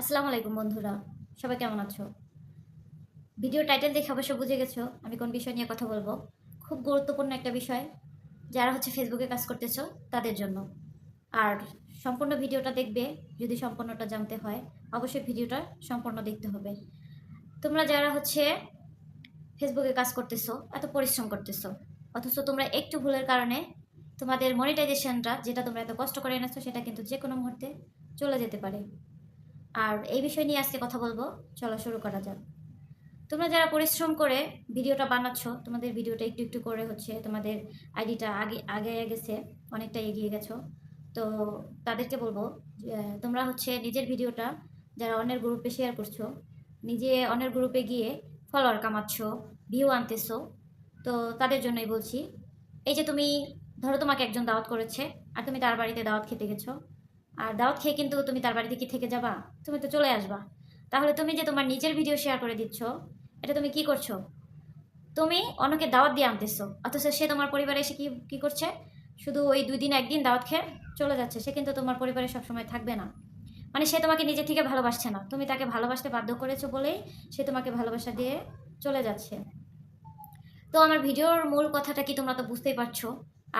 আসসালামু আলাইকুম বন্ধুরা, সবাই কেমন আছো? ভিডিও টাইটেল দেখে অবশ্য বুঝে গেছো আমি কোন বিষয় নিয়ে কথা বলব। খুব গুরুত্বপূর্ণ একটা বিষয়, যারা হচ্ছে ফেসবুকে কাজ করতেছো তাদের জন্য। আর সম্পূর্ণ ভিডিওটা দেখবে, যদি সম্পূর্ণটা জানতে হয়, অবশ্যই ভিডিওটা সম্পূর্ণ দেখতে হবে। তোমরা যারা হচ্ছে ফেসবুকে কাজ করতেছো, এত পরিশ্রম করতেছো, অথচ তোমরা একটু ভুলের কারণে তোমাদের মনিটাইজেশনটা যেটা তোমরা এত কষ্ট করে এনেছো, সেটা কিন্তু যে কোনো মুহূর্তে চলে যেতে পারে। আর এই বিষয় নিয়ে আজকে কথা বলব। চলো শুরু করা যাক। তোমরা যারা পরিশ্রম করে ভিডিওটা বানাচ্ছ, তোমাদের ভিডিওটা একটু একটু করে হচ্ছে তোমাদের আইডিটা আগে আগে গেছে, অনেকটা এগিয়ে গেছো। তো তাদেরকে বলব তোমরা হচ্ছে নিজের ভিডিওটা যারা অন্যের গ্রুপে শেয়ার করছ, নিজে অন্যের গ্রুপে গিয়ে ফলোয়ার কামাচ্ছ ভিউ আনতেছো, তো তাদের জন্যই বলছি। এই যে তুমি, ধরো তোমাকে একজন দাওয়াত করেছে, আর তুমি তার বাড়িতে দাওয়াত খেতে গেছো আর দাওয়াত খেয়ে কিন্তু তুমি তার বাড়িতে কি থেকে যাবা। তুমি তো চলে আসবা। তাহলে তুমি যে তোমার নিজের ভিডিও শেয়ার করে দিচ্ছ, এটা তুমি কি করছ? তুমি অন্যকে দাওয়াত দিয়ে আনতেছো, অথচ সে তোমার পরিবারে এসে কি কি করছে? শুধু ওই দুই দিন, একদিন দাওয়াত খেয়ে চলে যাচ্ছে। সে কিন্তু তোমার পরিবারে সবসময় থাকবে না। মানে সে তোমাকে নিজে থেকে ভালোবাসছে না। তুমি তাকে ভালোবাসতে বাধ্য করেছ বলেই সে তোমাকে ভালোবাসা দিয়ে চলে যাচ্ছে। তো আমার ভিডিওর মূল কথাটা কি তোমরা তো বুঝতেই পারছ?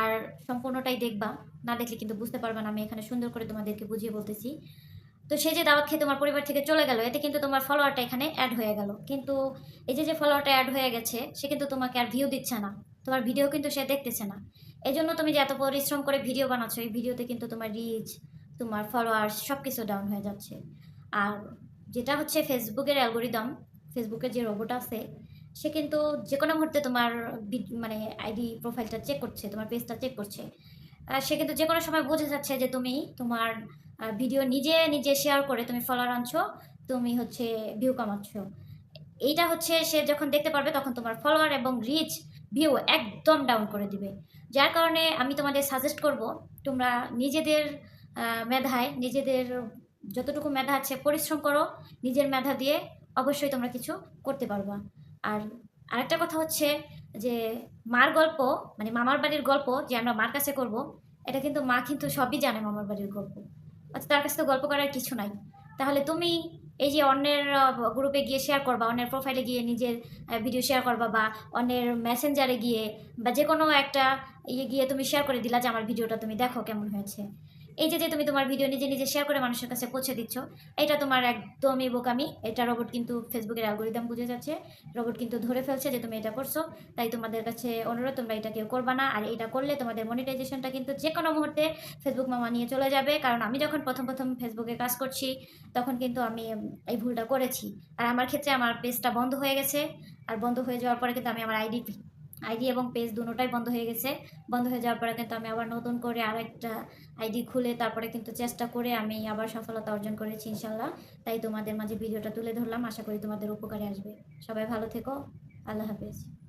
আর সম্পূর্ণটাই দেখবা। না দেখলে কিন্তু বুঝতে পারবে না, আমি এখানে সুন্দর করে তোমাদেরকে বুঝিয়ে বলতেছি। তো সে যে দাওয়াত খেয়ে তোমার পরিবার থেকে চলে গেল, এতে কিন্তু তোমার ফলোয়ারটা এখানে অ্যাড হয়ে গেল। কিন্তু এই যে যে ফলোয়ারটা অ্যাড হয়ে গেছে, সে কিন্তু তোমাকে আর ভিউ দিচ্ছে না। তোমার ভিডিও কিন্তু সে দেখতেছে না। এই জন্য তুমি যে এত পরিশ্রম করে ভিডিও বানাচ্ছো, এই ভিডিওতে কিন্তু তোমার রিচ তোমার ফলোয়ার্স সব কিছু ডাউন হয়ে যাচ্ছে। আর যেটা হচ্ছে ফেসবুকের অ্যালগোরিদম ফেসবুকের যে রোবট আছে সে কিন্তু যে কোনো মুহূর্তে তোমার মানে আইডি প্রোফাইলটা চেক করছে, তোমার পেজটা চেক করছে। সে কিন্তু যে কোনো সময় বুঝে যাচ্ছে যে তুমি তোমার ভিডিও নিজে নিজে শেয়ার করে তুমি ফলোয়ার আনছো, তুমি হচ্ছে ভিউ কামাচ্ছ। এইটা হচ্ছে সে যখন দেখতে পারবে তখন তোমার ফলোয়ার এবং রিচ ভিউ একদম ডাউন করে দিবে। যার কারণে আমি তোমাদের সাজেস্ট করব, তোমরা নিজেদের মেধায় নিজেদের যতটুকু মেধা আছে পরিশ্রম করো, নিজের মেধা দিয়ে অবশ্যই তোমরা কিছু করতে পারবা। আর আরেকটা কথা হচ্ছে যে মার গল্প মানে মামার বাড়ির গল্প যে আমরা মার কাছে করব, এটা কিন্তু মা কিন্তু সবই জানে মামার বাড়ির গল্প। আচ্ছা তার কাছে তো গল্প করার কিছু নাই। তাহলে তুমি এই যে অন্যের গ্রুপে গিয়ে শেয়ার করবা, অন্যের প্রোফাইলে গিয়ে নিজের ভিডিও শেয়ার করবা বা অন্যের মেসেঞ্জারে গিয়ে বা যে কোনো একটা ইয়ে গিয়ে তুমি শেয়ার করে দিলা যে আমার ভিডিওটা তুমি দেখো কেমন হয়েছে। এই যে যে তুমি তোমার ভিডিও নিজে নিজে শেয়ার করে মানুষের কাছে পৌঁছে দিচ্ছ, এটা তোমার একদমই বোকামি। এটা রোবট কিন্তু ফেসবুকের অ্যালগোরিদম বুঝে যাচ্ছে। রোবট কিন্তু ধরে ফেলছে যে তুমি এটা করছ। তাই তোমাদের কাছে অনুরোধ, তোমরা এটা কেউ করবা না। আর এটা করলে তোমাদের মনিটাইজেশনটা কিন্তু যে কোনো মুহূর্তে ফেসবুক মামা নিয়ে চলে যাবে। কারণ আমি যখন প্রথম প্রথম ফেসবুকে কাজ করছি, তখন কিন্তু আমি এই ভুলটা করেছি। আর আমার ক্ষেত্রে আমার পেজটা বন্ধ হয়ে গেছে। আর বন্ধ হয়ে যাওয়ার পরে কিন্তু আমি আমার আইডি আইডি এবং পেজ দুটোটাই বন্ধ হয়ে গেছে। বন্ধ হয়ে যাওয়ার পরে কিন্তু আমি আবার নতুন করে আরেকটা আইডি খুলে তারপরে কিন্তু চেষ্টা করে আমি আবার সফলতা অর্জন করেছি ইনশাল্লাহ। তাই তোমাদের মাঝে ভিডিওটা তুলে ধরলাম। আশা করি তোমাদের উপকারে আসবে। সবাই ভালো থেকো। আল্লাহ হাফেজ।